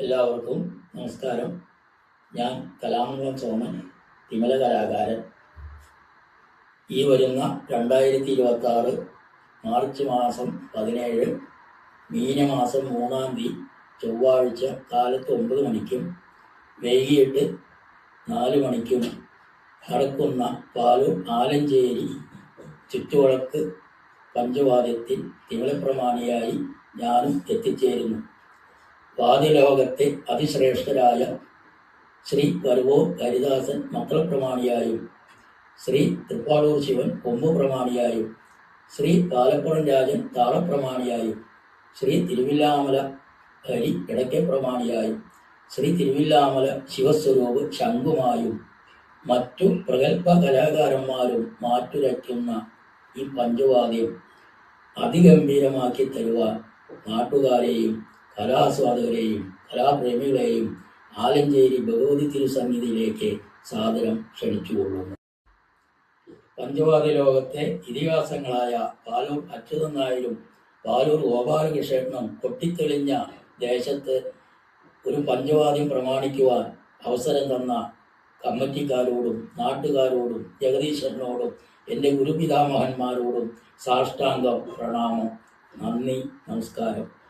എല്ലാവർക്കും നമസ്കാരം. ഞാൻ കലാമംഗലം സോമൻ തിമല കലാകാരൻ. ഈ വരുന്ന രണ്ടായിരത്തി ഇരുപത്തി ആറ് മാർച്ച് മാസം പതിനേഴ് മീനമാസം മൂന്നാം തീയതി ചൊവ്വാഴ്ച കാലത്ത് ഒമ്പത് മണിക്കും വൈകിട്ട് നാല് മണിക്കും നടക്കുന്ന പാലൂർ ആലഞ്ചേരി ചുറ്റുവിളക്ക് പഞ്ചവാദ്യത്തിൽ തിമലപ്രമാണിയായി ഞാനും എത്തിച്ചേരുന്നു. വാദ്യലോകത്തെ അതിശ്രേഷ്ഠരായ ശ്രീ വരുവോ ഹരിദാസൻ മക്കളപ്രമാണിയായും ശ്രീ തൃപ്പാടൂർ ശിവൻ കൊമ്പ് പ്രമാണിയായും ശ്രീ പാലപ്പുറം രാജൻ താളപ്രമാണിയായും ശ്രീ തിരുവില്ലാമല ഹരി ഇടയ്ക്ക പ്രമാണിയായും ശ്രീ തിരുവില്ലാമല ശിവസ്വരൂപ് ശംഖുമായും മറ്റു പ്രഗത്ഭ കലാകാരന്മാരും മാറ്റുരയ്ക്കുന്ന ഈ പഞ്ചവാദ്യം അതിഗംഭീരമാക്കി തരുവാൻ നാട്ടുകാരെയും കലാസ്വാദകരെയും കലാപ്രേമികളെയും ആലഞ്ചേരി ഭഗവതി തിരുസന്നിധിയിലേക്ക് സാദരം ക്ഷണിച്ചുകൊള്ളുന്നു. പഞ്ചവാദി ലോകത്തെ ഇതിഹാസങ്ങളായ പാലൂർ അച്യുതൻ നായരും പാലൂർ ഗോപാലകൃഷ്ണനും കൊട്ടിത്തെളിഞ്ഞ ദേശത്ത് ഒരു പഞ്ചവാദ്യം പ്രമാണിക്കുവാൻ അവസരം തന്ന കമ്മിറ്റിക്കാരോടും നാട്ടുകാരോടും ജഗദീശ്വരനോടും എന്റെ ഗുരുപിതാമഹന്മാരോടും സാഷ്ടാംഗം പ്രണാമം. നന്ദി നമസ്കാരം.